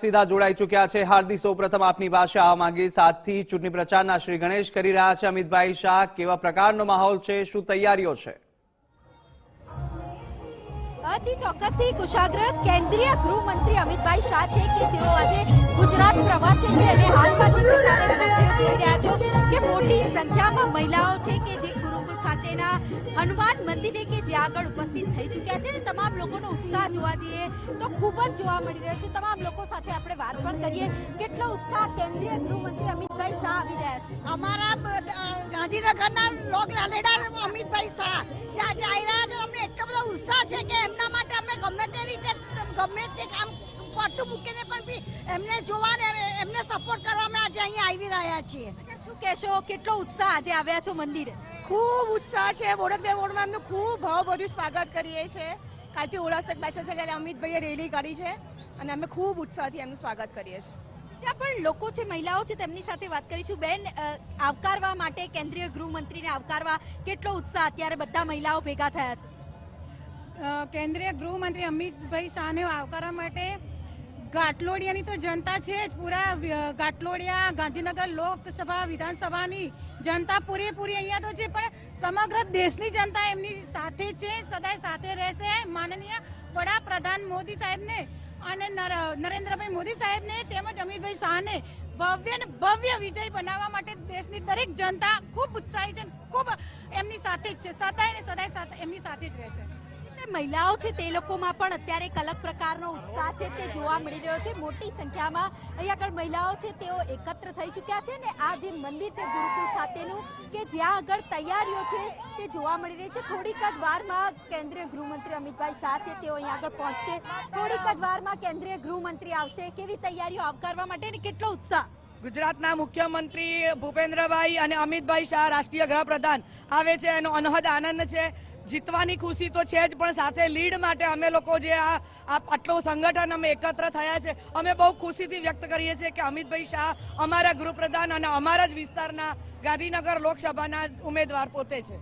સીધા જોડાઈ ચુક્યા છે. હાર્દિક, સૌપ્રથમ આપની પાસે આવવા માંગી સાતથી ચૂંટણી પ્રચારના શ્રી ગણેશ કરી રહ્યા છે. અમિતભાઈ શાહ, કેવા પ્રકારનો માહોલ છે? શું તૈયારીઓ છે? જી ચોક્કસથી કુશાગ્ર કેન્દ્રીય ગૃહમંત્રી અમિતભાઈ શાહ છે કે જેઓ આજે ગુજરાત પ્રવાસે છે અને હાલમાં જે રહ્યા છો. કે મોટી સંખ્યામાં મહિલાઓ છે કે જે ગુરુકુળ ખાતેના હનુમાન મંદિર કે જે આગળ ઉપસ્થિત થઈ ચૂક્યા છે તમામ લોકોનો ઉત્સાહ જોવા જઈએ તો ખૂબ જ જોવા મળી રહ્યો છે. તમામ લોકો સાથે આપણે વાત પણ કરીએ. કેટલો ઉત્સાહ કેન્દ્રીય ગૃહમંત્રી અમિતભાઈ શાહ આવી રહ્યા છે? અમારા ગાંધીનગરના લોક લાલેડા અમિતભાઈ શાહ. જ્યાં જાય છે. એટલો બધો ઉત્સાહ છે કે એમના ગમે તે રીતે ગમે તે કામ પડતું મૂકીને પણ બી એમને જોવા ને એમને સપોર્ટ કરવા અમે આજે અહીંયા આવી રહ્યા છીએ. શું કહેશો? કેટલો ઉત્સાહ આજે આવ્યા છો મંદિરે? ખૂબ ઉત્સાહ છે બોડકદેવ ઓળમાં એમનું ખૂબ ભાવભર્યું સ્વાગત કરીએ છીએ. કાલથી ઓળાસક બેસે છે એટલે અમિતભાઈએ રેલી કરી છે અને અમે ખૂબ ઉત્સાહથી એમનું સ્વાગત કરીએ છીએ. જ્યાં પણ લોકો છે મહિલાઓ છે તેમની સાથે વાત કરીશું. બેન આવકારવા માટે કેન્દ્રીય ગૃહમંત્રીને આવકારવા કેટલો ઉત્સાહ? અત્યારે બધા મહિલાઓ ભેગા થયા છે. કેન્દ્રીય ગૃહમંત્રી અમિતભાઈ શાહને આવકારવા માટે ગાટલોડિયાની તો જનતા છે જ. પૂરા ગાટલોડિયા ગાંધીનગર લોકસભા, વિધાનસભાની જનતા પૂરેપૂરી અહીંયા તો છે, પણ સમગ્ર દેશની જનતા એમની સાથે છે, સદાય સાથે રહેશે. માનનીય વડાપ્રધાન મોદી સાહેબને અને નર- નરેન્દ્રભાઈ મોદી સાહેબને તેમજ અમિતભાઈ શાહને ભવ્ય ને ભવ્ય વિજય બનાવવા માટે દેશની દરેક જનતા ખૂબ ઉત્સાહી છે ખૂબ એમની સાથે જ છે. સદાય ને સદાય સાથે, એમની સાથે જ રહેશે. મહિલાઓ છે તે લોકોમાં પણ અત્યારે એક અલગ પ્રકારનો ઉત્સાહ છે તે જોવા મળી રહ્યો છે. મોટી સંખ્યામાં અહીંયા આગળ મહિલાઓ છે તેઓ એકત્ર થઈ ચૂક્યા છે ને આ જે મંદિર છે ગુરુકુળ ખાતેનું કે જ્યાં આગળ તૈયારીઓ છે તે જોવા મળી રહી છે. થોડીક જ વારમાં કેન્દ્રીય ગૃહમંત્રી અમિતભાઈ શાહ છે તેઓ અહીંયા આગળ પહોંચશે. થોડીક જ વારમાં કેન્દ્રીય ગૃહમંત્રી આવશે. કેવી તૈયારીઓ આવકારવા માટે અને કેટલો ઉત્સાહ? ગુજરાતના મુખ્યમંત્રી ભૂપેન્દ્રભાઈ અને અમિતભાઈ શાહ રાષ્ટ્રીય ગૃહપ્રધાન આવે છે. એનો અનહદ આનંદ છે. જીતવાની ખુશી તો છે જ, પણ સાથે લીડ માટે અમે લોકો જે આ આટલું સંગઠન અમે એકત્ર થયા છે. અમે બહુ ખુશીથી વ્યક્ત કરીએ છીએ કે અમિતભાઈ શાહ અમારા ગૃહપ્રધાન અને અમારા જ વિસ્તારના ગાંધીનગર લોકસભાના ઉમેદવાર પોતે છે.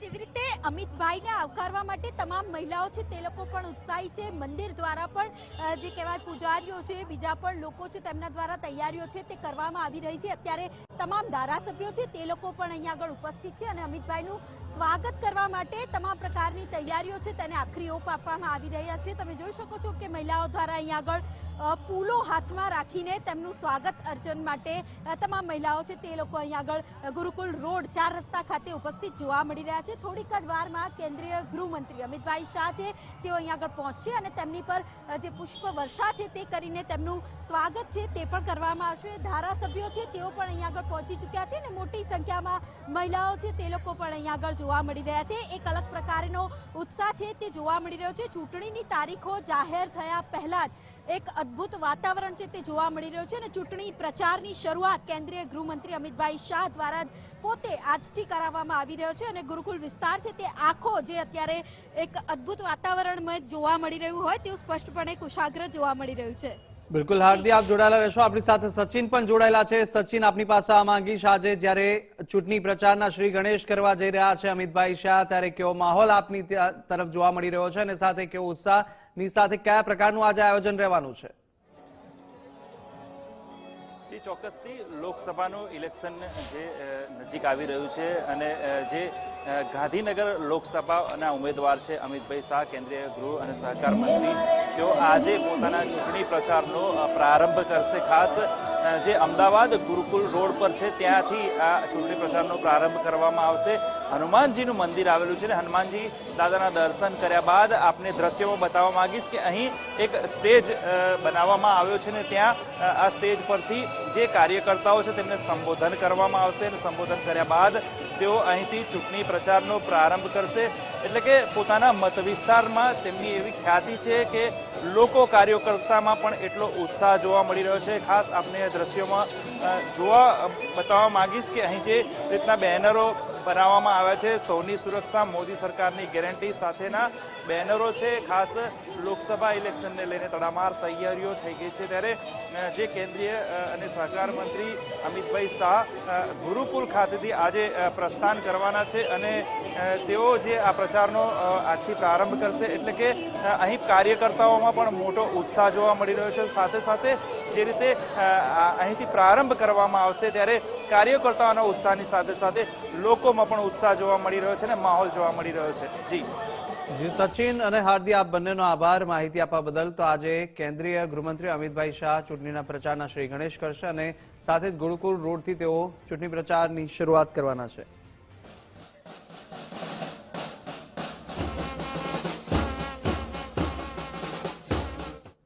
જેવી રીતે અમિતભાઈને આવકારવા માટે તમામ મહિલાઓ છે તે લોકો પણ ઉત્સાહી છે. મંદિર દ્વારા પણ જે કહેવાય પૂજારીઓ છે, બીજા પણ લોકો છે તેમના દ્વારા તૈયારીઓ છે તે કરવામાં આવી રહી છે. અત્યારે તમામ ધારાસભ્યો છે તે લોકો પણ અહીંયા આગળ ઉપસ્થિત છે અને અમિતભાઈનું સ્વાગત કરવા માટે તમામ પ્રકારની તૈયારીઓ છે તેને આખરી ઓપ આપવામાં આવી રહ્યા છે. તમે જોઈ શકો છો કે મહિલાઓ દ્વારા અહીંયા આગળ ફૂલો હાથમાં રાખીને તેમનું સ્વાગત અર્ચન માટે તમામ મહિલાઓ છે તે લોકો અહીંયા આગળ ગુરુકુળ રોડ ચાર રસ્તા ખાતે ઉપસ્થિત જોવા મળી રહ્યા છે. થોડીક જ વારમાં કેન્દ્રીય ગૃહમંત્રી અમિતભાઈ શાહ છે, તેઓ અહીંયા આગળ પહોંચશે અને તેમની પર જે પુષ્પ વર્ષા છે તે કરીને તેમનું સ્વાગત છે તે પણ કરવામાં આવશે. ધારાસભ્યો છે તેઓ પણ અહીંયા આગળ પહોંચી ચૂક્યા છે અને મોટી સંખ્યામાં મહિલાઓ છે તે લોકો પણ અહીંયા આગળ જોવા મળી રહ્યા છે. એક અલગ પ્રકારનો ઉત્સાહ છે તે જોવા મળી રહ્યો છે. ચૂંટણીની તારીખો જાહેર થયા પહેલાં જ એક અદ્ભુત વાતાવરણ છે તે જોવા મળી રહ્યું છે અને ચૂંટણી પ્રચારની શરૂઆત કેન્દ્રીય ગૃહમંત્રી અમિતભાઈ શાહ દ્વારા પોતે આજથી કરાવવામાં આવી રહ્યો છે અને ગુરુકુલ વિસ્તાર છે તે આખો જે અત્યારે એક અદ્ભુત વાતાવરણમાં જોવા મળી રહ્યું હોય તેવું સ્પષ્ટપણે કુશાગ્ર જોવા મળી રહ્યું છે. બિલકુલ, હાર્દિક, આપ જોડાયેલા રહેશો. આપણી સાથે સચિન પણ જોડાયેલા છે. સચિન, આપની પાસે આ માંગીશ આજે જ્યારે ચૂંટણી પ્રચારના શ્રી ગણેશ કરવા જઈ રહ્યા છે અમિતભાઈ શાહ, ત્યારે કેવો માહોલ આપની તરફ જોવા મળી રહ્યો છે અને સાથે કેવો ઉત્સાહની સાથે કયા પ્રકારનું આજે આયોજન રહેવાનું છે? જી ચોક્કસથી લોકસભાનું ઇલેક્શન જે નજીક આવી રહ્યું છે અને જે ગાંધીનગર લોકસભાના ઉમેદવાર છે અમિતભાઈ શાહ, કેન્દ્રીય ગૃહ અને સહકાર મંત્રી. તેઓ આજે પોતાના ચૂંટણી પ્રચારનો પ્રારંભ કરશે. ખાસ જે અમદાવાદ ગુરુકુલ રોડ પર છે ત્યાંથી આ ચૂંટણી પ્રચારનો પ્રારંભ કરવામાં આવશે. હનુમાનજીનું મંદિર આવેલું છે ને હનુમાનજી દાદાના દર્શન કર્યા બાદ આપને દ્રશ્યોમાં બતાવવા માગીશ કે અહીં એક સ્ટેજ બનાવવામાં આવ્યો છે ને ત્યાં આ સ્ટેજ પરથી જે કાર્યકર્તાઓ છે તેમને સંબોધન કરવામાં આવશે અને સંબોધન કર્યા બાદ તેઓ અહીંથી ચૂંટણી પ્રચારનો પ્રારંભ કરશે. એટલે કે પોતાના મત વિસ્તારમાં તેમની એવી ખ્યાતિ છે કે લોકો કાર્યકર્તામાં પણ એટલો ઉત્સાહ જોવા મળી રહ્યો છે. ખાસ આપને દ્રશ્યોમાં જોવા બતાવવા માગીશ કે અહીં જે રીતના બેનરો બનાવવામાં આવ્યા છે. સૌની સુરક્ષા મોદી સરકારની ગેરંટી સાથેના બેનરો છે. ખાસ લોકસભા ઇલેક્શનને લઈને તડામાર તૈયારીઓ થઈ ગઈ છે. ત્યારે જે કેન્દ્રીય અને સહકાર મંત્રી અમિતભાઈ શાહ ગુરુકુલ ખાતેથી આજે પ્રસ્થાન કરવાના છે અને તેઓ જે આ પ્રચારનો આજથી પ્રારંભ કરશે. એટલે કે અહીં કાર્યકર્તાઓમાં પણ મોટો ઉત્સાહ જોવા મળી રહ્યો છે. સાથે સાથે જે રીતે અહીંથી પ્રારંભ કરવામાં આવશે, ત્યારે કાર્યકર્તાઓના ઉત્સાહની સાથે સાથે લોકોમાં પણ ઉત્સાહ જોવા મળી રહ્યો છે અને માહોલ જોવા મળી રહ્યો છે. જી. જી, સચિન અને હાર્દિક, આપ બંનેનો આભાર. માહિતી આપવા બદલ તો આજે કેન્દ્રીય ગૃહમંત્રી અમિતભાઈ શાહ ચૂંટણીના પ્રચારના શ્રી ગણેશ કરશે અને સાથે જ ગુરુકુળ રોડથી તેઓ ચૂંટણી પ્રચારની શરૂઆત કરવાના છે.